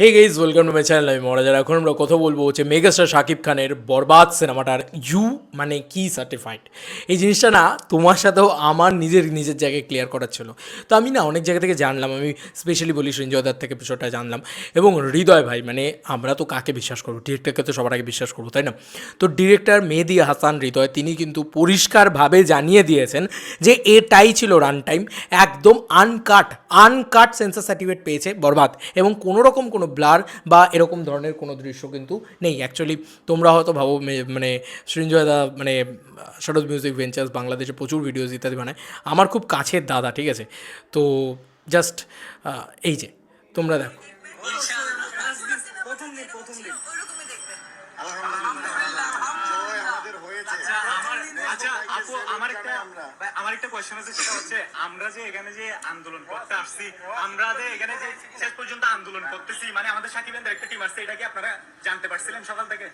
Hey guys welcome to my channel আমি মহারাজার এখন আমরা কথা বলব হচ্ছে মেগাস্টার শাকিব খানের বরবাদ সিনেমাটার ইউ মানে কি সার্টিফাইড এই জিনিসটা না তোমার সাথেও আমার নিজের নিজের জায়গায় ক্লিয়ার করার ছিল তো আমি না অনেক জায়গা থেকে জানলাম, আমি স্পেশালি বলি সঞ্জয়দার থেকে বিষয়টা জানলাম। এবং হৃদয় ভাই মানে আমরা তো কাকে বিশ্বাস করব? ডিরেক্টরকে তো সবার আগে বিশ্বাস করব, তাই না? তো ডিরেক্টর মেহেদি হাসান হৃদয়, তিনি কিন্তু পরিষ্কারভাবে জানিয়ে দিয়েছেন যে এটাই ছিল রান টাইম একদম আনকাট আনকাট সেন্সার সার্টিফিকেট পেয়েছে বরবাদ। এবং কোনো রকম কোনো ব্লার বা এরকম ধরনের কোনো দৃশ্য কিন্তু নেই। অ্যাকচুয়ালি তোমরা হয়তো ভাবো মানে সৃঞ্জয় দা মানে শরৎ মিউজিক ভেঞ্চার্স বাংলাদেশে প্রচুর ভিডিওস ইত্যাদি বানায়। আমার খুব কাছের দাদা, ঠিক আছে? তো জাস্ট এই যে, তোমরা দেখো। আচ্ছা আমার একটা কোয়েশ্চেন আছে, সেটা হচ্ছে আমরা যে এখানে যে আন্দোলন করতে আসছি, আমরা যে এখানে যে আন্দোলন করতেছি মানে আমাদের সাকিবের একটা টিম আসছে এটা কি আপনারা জানতে পারছিলেন সকাল থেকে?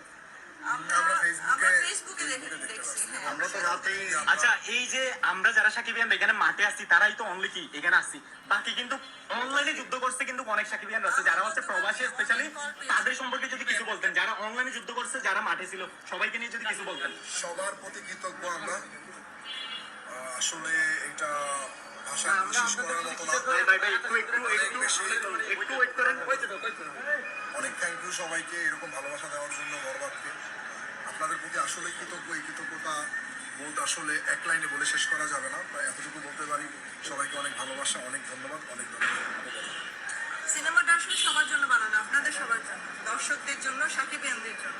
আমরা তো রাতেই আচ্ছা এই যে আমরা যারা সাকিবিয়ান এখানে মাঠে আসছি তারাই তো অনলি কি? এখানে আসছি বাকি কিন্তু অনলাইনে যুদ্ধ করছে কিন্তু অনেক সাকিবিয়ান আছে। যারা হচ্ছে প্রবাসী স্পেশালি তাদের সম্পর্কে যদি কিছু বলতেন। যারা অনলাইনে যুদ্ধ করছে যারা মাঠে ছিল সবাইকে নিয়ে যদি কিছু বলতেন। সবার প্রতি কৃতজ্ঞ আমরা। আসলে এটা অনেক থ্যাংক ইউ সবাইকে এরকম ভালোবাসা দেওয়ার জন্য বরবাদকে। আপনাদের প্রতি আসলে কৃতজ্ঞ এই কৃতজ্ঞতা বোধ আসলে এক লাইনে বলে শেষ করা যাবে না তাই এতটুকু বলতে পারি। সবাইকে অনেক ভালোবাসা অনেক ধন্যবাদ অনেক ধন্যবাদ। সিনেমাটা আসলে সবার জন্য বানানো আপনাদের সবার জন্য দর্শকদের জন্য সাকিবিয়ানদের জন্য।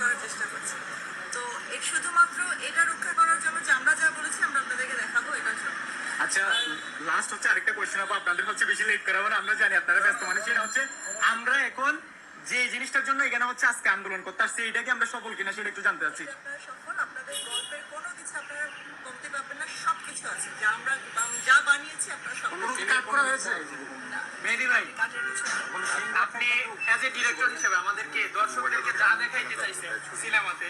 করার চেষ্টা করছি। তো এর শুধুমাত্র এটা রক্ষা করার জন্য যে আমরা যা বলেছি আমরা আপনাদেরকে দেখাবো এটার জন্য। আচ্ছা লাস্ট হচ্ছে আরেকটা কোয়েশ্চেন আপু আপনাদের হচ্ছে বেশি লেট করাবো না আমরা জানি আপনারা ব্যস্ত মানে সেটা হচ্ছে আমরা এখন যে জিনিসটার জন্য এখানে হচ্ছে আজকে আন্দোলন করতে আসছি এটা কি আমরা সফল কিনা সেটা একটু জানতে চাচ্ছি। আপনারা সফল আপনাদের গল্পের কোনো কিছু আপনারা কমতে পারবেন না সব কিছু আছে। যা আমরা যা বানিয়েছি আপনারা সব করা হয়েছে? মেহেদি ভাই। আপনি অ্যাজ এ ডিরেক্টর হিসেবে আমাদেরকে দর্শকদেরকে যা দেখাইতে চাইছে সিনেমাতে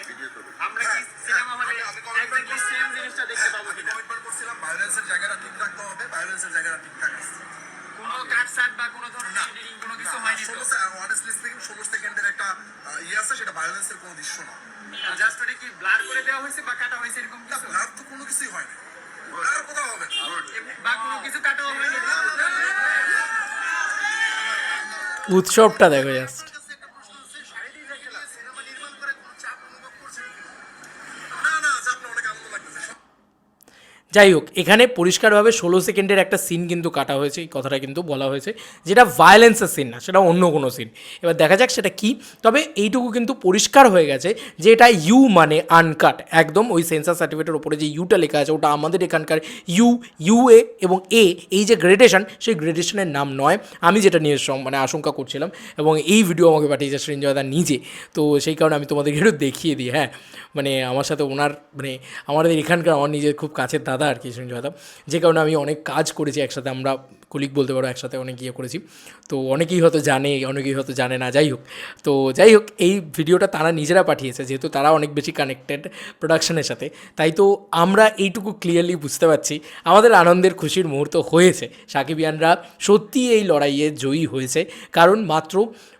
আমরা কি সিনেমা হলে এক্স্যাক্টলি সেম জিনিসটা দেখতে পাবো কিনা কমিটমেন্ট করছিলাম ভায়োলেন্সের জায়গাটা ঠিক রাখতে হবে ভায়োলেন্সের জায়গাটা ঠিকঠাক আছে কোনো কাট বা কোনো ধরনের এডিটিং কোনো কিছু হয়নি তো অনেস্টলি স্পিকিং ষোলো সেকেন্ডের একটা ইয়ে আছে সেটা ভায়োলেন্সের কোনো দৃশ্য না জাস্ট ওটা কি ব্লার করে দেওয়া হয়েছে বা কাটা হয়েছে এরকম কিছু ব্লার তো কোনো কিছুই হয় না ব্লার কোথাও হবে না বা কোনো কিছু কাটা হয়নি উৎসবটা দেখো জাস্ট যাই হোক, এখানে পরিষ্কারভাবে ষোলো সেকেন্ডের একটা সিন কিন্তু কাটা হয়েছে, এই কথাটা কিন্তু বলা হয়েছে, যেটা ভায়োলেন্সের সিন না, সেটা অন্য কোনো সিন এবার দেখা যাক সেটা কি, তবে এইটুকু কিন্তু পরিষ্কার হয়ে গেছে যে এটা ইউ মানে আনকাট একদম ওই সেন্সার সার্টিফিকেটের ওপরে যে ইউটা লেখা আছে, ওটা আমাদের এখানকার ইউ ইউ এ এবং এ এই যে গ্রেডেশন সেই গ্রেডেশনের নাম নয়। আমি যেটা নিয়ে মানে আশঙ্কা করছিলাম এবং এই ভিডিও আমাকে পাঠিয়েছে সৃঞ্জয়দা নিজে। তো সেই কারণে আমি তোমাদেরকে একটু দেখিয়ে দিই হ্যাঁ। মানে আমার সাথে ওনার মানে আমাদের এখানকার আমার নিজের খুব কাছের দাদা আর কি সঞ্জয়দা যে কারণে আমি অনেক কাজ করেছি একসাথে আমরা কলিগ বলতে পারো, একসাথে অনেক ইয়ে করেছি। তো অনেকেই হয়তো জানে, অনেকেই হয়তো জানে না, যাই হোক। তো যাই হোক, এই ভিডিওটা তারা নিজেরা পাঠিয়েছে, যেহেতু তারা অনেক বেশি কানেক্টেড প্রোডাকশনের সাথে। তাই তো আমরা এইটুকু ক্লিয়ারলি বুঝতে পারছি, আমাদের আনন্দের খুশির মুহূর্ত হয়েছে। সাকিবিয়ানরা সত্যি এই লড়াইয়ে জয়ী হয়েছে। কারণ মাত্র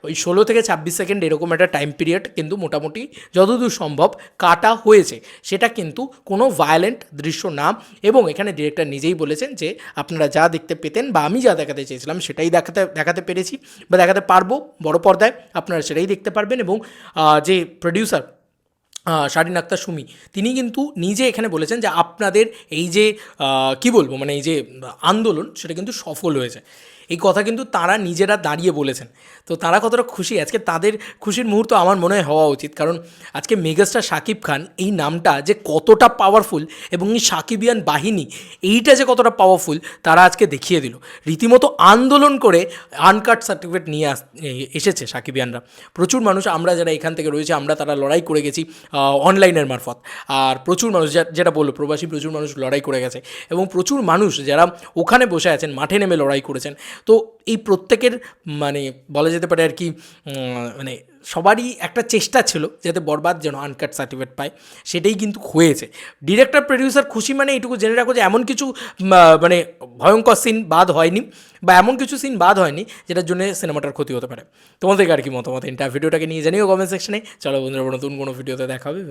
ওই ষোলো থেকে ছাব্বিশ সেকেন্ড এরকম একটা টাইম পিরিয়ড কিন্তু মোটামুটি যতদূর সম্ভব কাটা হয়েছে। সেটা কিন্তু কোনো ভায়োলেন্ট দৃশ্য না। এবং এখানে ডিরেক্টর নিজেই বলেছেন যে, আপনারা যা দেখতে পেতেন বা আমি যা দেখাতে চেয়েছিলাম সেটাই দেখাতে দেখাতে পেরেছি বা দেখাতে পারব। বড় পর্দায় আপনারা সেটাই দেখতে পারবেন এবং যে প্রডিউসার শারিন আক্তার সুমি, তিনি কিন্তু নিজে এখানে বলেছেন যে আপনাদের এই যে কি বলব মানে এই যে আন্দোলন সেটা কিন্তু সফল হয়েছে। এই কথা কিন্তু তারা নিজেরা দাঁড়িয়ে বলেছেন। তো তারা কতটা খুশি? আজকে তাদের খুশির মুহূর্ত আমার মনে হয় হওয়া উচিত। কারণ আজকে মেগাস্টার শাকিব খান এই নামটা যে কতটা পাওয়ারফুল এবং এই সাকিবিয়ান বাহিনী এইটা যে কতটা পাওয়ারফুল তারা আজকে দেখিয়ে দিল। রীতিমতো আন্দোলন করে আনকাট সার্টিফিকেট নিয়ে আস এসেছে সাকিবিয়ানরা। প্রচুর মানুষ, আমরা যারা এখান থেকে রয়েছে, আমরা তারা লড়াই করে গেছি অনলাইনের মারফত। আর প্রচুর মানুষ যেটা বলল, প্রবাসী প্রচুর মানুষ লড়াই করে গেছে। এবং প্রচুর মানুষ যারা ওখানে বসে আছেন, মাঠে নেমে লড়াই করেছেন তো এই প্রত্যেকের মানে বলা যেতে পারে আর কি মানে সবারই একটা চেষ্টা ছিল যাতে বরবাদ যেন আনকাট সার্টিফিকেট পায়, সেটাই কিন্তু হয়েছে। ডিরেক্টর প্রডিউসার খুশি মানে এইটুকু জেনে রাখো যে এমন কিছু মানে ভয়ঙ্কর সিন বাদ হয়নি বা এমন কিছু সিন বাদ হয়নি যেটার জন্য সিনেমাটার ক্ষতি হতে পারে। তোমাদেরকে আর কি মতামত? এটা ভিডিওটাকে নিয়ে জানিও কমেন্ট সেকশনে চলো বন্ধুরা নতুন কোনো ভিডিওতে দেখা হবে